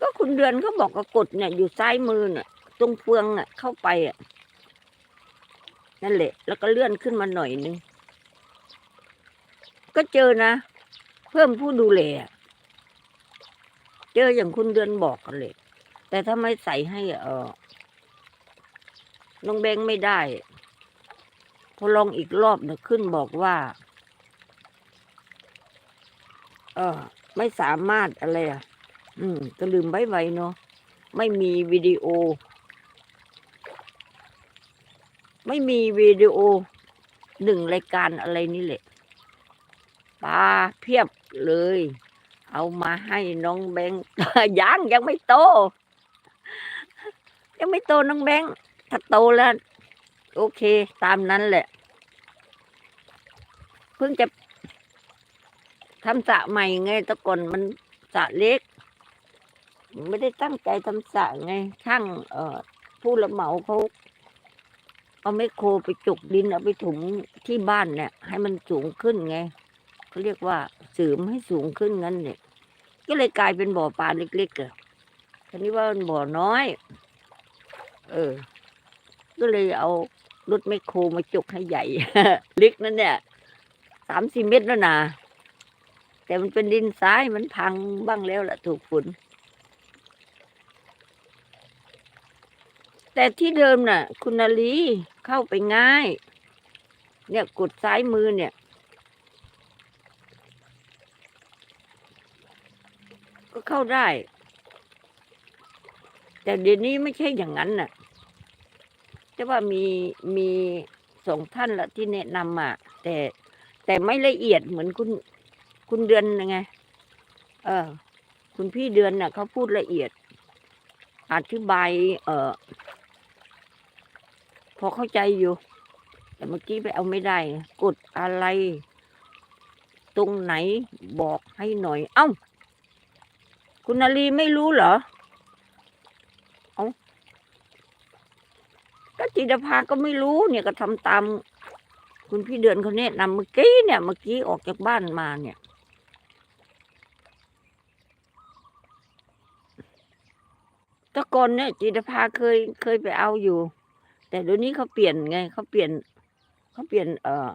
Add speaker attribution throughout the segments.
Speaker 1: ก็คุณเดือนเขาบอกกกดเนี่ย อยู่ซ้ายมือเนี่ยตรงเฟืองอะเข้าไปอะนั่นแหละ แล้วก็เลื่อนขึ้นมาหน่อยนึง ก็เจอนะ เพิ่มผู้ดูแลเจออย่างคุณเดือนบอกกันเลย แต่ถ้าไม่ใส่ให้เออน้องแบงไม่ได้ พอลองอีกรอบเนี่ยขึ้นบอกว่า เออไม่สามารถอะไรอะ อืมก็ลืมไว้ไว้เนาะไม่มีวิดีโอ ไม่มีวิดีโอหนึ่งรายการอะไรนี่แหละปลาเพียบเลย เอามาให้น้องแบงค์ยังยังไม่โต ยังไม่โตน้องแบงค์ถ้าโตแล้ว โอเค ตามนั้นแหละ เพิ่งจะทำสระใหม่ไงต่ก่อนมันสระเล็ก ไม่ได้ตั้งใจทำสระไงช่างเอ่อผู้รับเหมาเขาเอาไมโครไปจุกดินเอาไปถมที่บ้านเนี่ย ให้มันสูงขึ้นไงเขาเรียกว่าเสริมให้สูงขึ้นงั้นเนี่ยก็เลยกลายเป็นบ่อปลาเล็กๆอะทีนี้ว่ามันบ่อน้อย เออ ก็เลยเอารถไมโครมาจุกให้ใหญ่ ลึกนั่นเนี่ยสามสี่เมตรแล้วนะแต่มันเป็นดินทรายมันพังบ้างแล้วล่ะ ถูกฝน แต่ที่เดิมน่ะ คุณนาลีเข้าไปง่าย เนี่ยกดซ้ายมือเนี่ย ก็เข้าได้ แต่เดี๋ยวนี้ไม่ใช่อย่างนั้นน่ะแต่ว่ามีมีสองท่านละที่แนะนำมาแต่แต่ไม่ละเอียดเหมือนคุณคุณเดือนยังไง เออ คุณพี่เดือนน่ะเขาพูดละเอียด อธิบาย เออ พอเข้าใจอยู่ แต่เมื่อกี้ไปเอาไม่ได้ กดอะไร ตรงไหนบอกให้หน่อย เอ้า คุณนาลีไม่รู้เหรอ เอาก็จิตภาก็ไม่รู้เนี่ยก็ทำตาม คุณพี่เดือนเขาแนะนำเมื่อกี้เนี่ยเมื่อกี้ออกจากบ้านมาเนี่ยตะกอนเนี่ยจิตภาเคยเคยไปเอาอยู่ แต่เดี๋ยวนี้เขาเปลี่ยนไงเขาเปลี่ยนเขาเปลี่ยนเอ่อ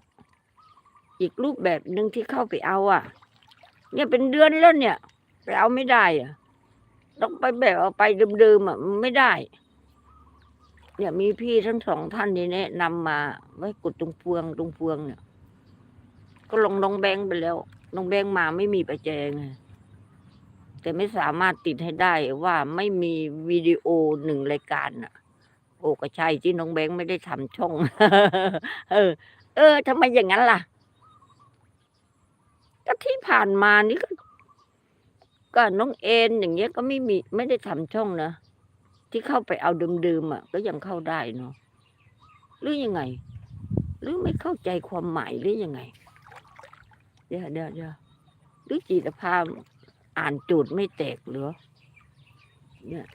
Speaker 1: อีกรูปแบบหนึ่งที่เข้าไปเอาอะ เนี่ยเป็นเดือนแล้วเนี่ย ไปเอาไม่ได้อะต้องไปแบบเอาไปเดิมๆอะไม่ได้ เนี่ยมีพี่ทั้งสองท่านนี่แนะนำมาไว้กดตรงเฟืองตรงเฟืองเนี่ย ก็ลงน้องแบงไปแล้วน้องแบงมาไม่มีประแจไงแต่ไม่สามารถติดให้ได้ว่าไม่มีวิดีโอหนึ่งรายการน่ะ อ้ก็ใช่ที่น้องแบงค์ไม่ได้ทำช่อง เออ เออทำไมอย่างนั้นล่ะ ก็ที่ผ่านมานี่ก็ก็น้องเอ็นอย่างเงี้ยก็ไม่มีไม่ได้ทำช่องนะที่เข้าไปเอาเดิมๆอะ ก็ยังเข้าได้เนาะหรือยังไง หรือไม่เข้าใจความหมายหรือยังไง เดี๋ยวเดี๋ยวเดี๋ยวหรือจิตภาพอ่านจูดไม่แตกหรือเนี่ย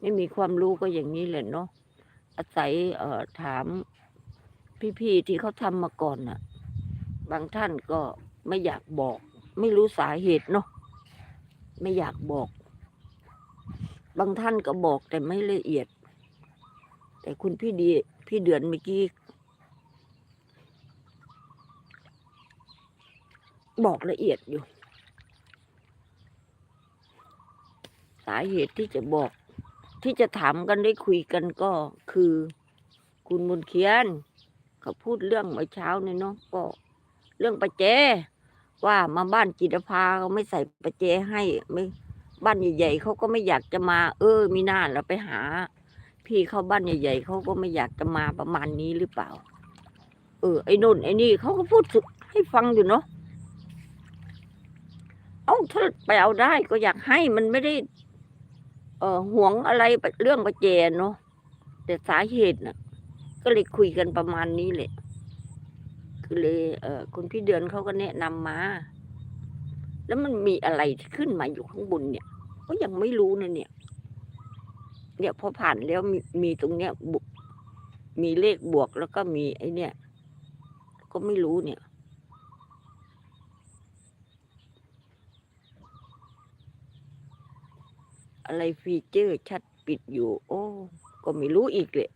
Speaker 1: ไม่มีความรู้ก็อย่างนี้แหละเนาะ อาศัยเอ่อถามพี่ๆที่เขาทำมาก่อนน่ะ บางท่านก็ไม่อยากบอก ไม่รู้สาเหตุเนาะไม่อยากบอก บางท่านก็บอกแต่ไม่ละเอียด แต่คุณพี่ดีพี่เดือนเมื่อกี้บอกละเอียดอยู่ สาเหตุที่จะบอก ที่จะถามกันได้คุยกันก็คือคุณมนเขียนเขาพูดเรื่องเมื่อเช้าเนี่ยเนาะก็ เรื่องประแจว่ามาบ้านจิตภาเขาไม่ใส่ประแจให้ไม่บ้านใหญ่ๆเขาก็ไม่อยากจะมา เออมีหน้าเราไปหา พี่เขาบ้านใหญ่ๆเขาก็ไม่อยากจะมาประมาณนี้หรือเปล่า เออไอ้นุ่นไอ้นี่เขาก็พูดสึกให้ฟังอยู่เนาะเอาถ้าไปเอาได้ก็อยากให้มันไม่ได้ เออห่วงอะไรเรื่องประแจเนาะแต่สาเหตุน่ะ ก็เลยคุยกันประมาณนี้แหละคือเลยเออคุณพี่เดือนเขาก็แนะนำมา แล้วมันมีอะไรที่ขึ้นมาอยู่ข้างบนเนี่ย ก็ยังไม่รู้นะเนี่ย เนี่ยพอผ่านแล้วมีมีตรงเนี้ยบุมีเลขบวกแล้วก็มีไอ้เนี่ย ก็ไม่รู้เนี่ย อะไรฟีเจอร์ชัดปิดอยู่ โอ้ ก็ไม่รู้อีกเลย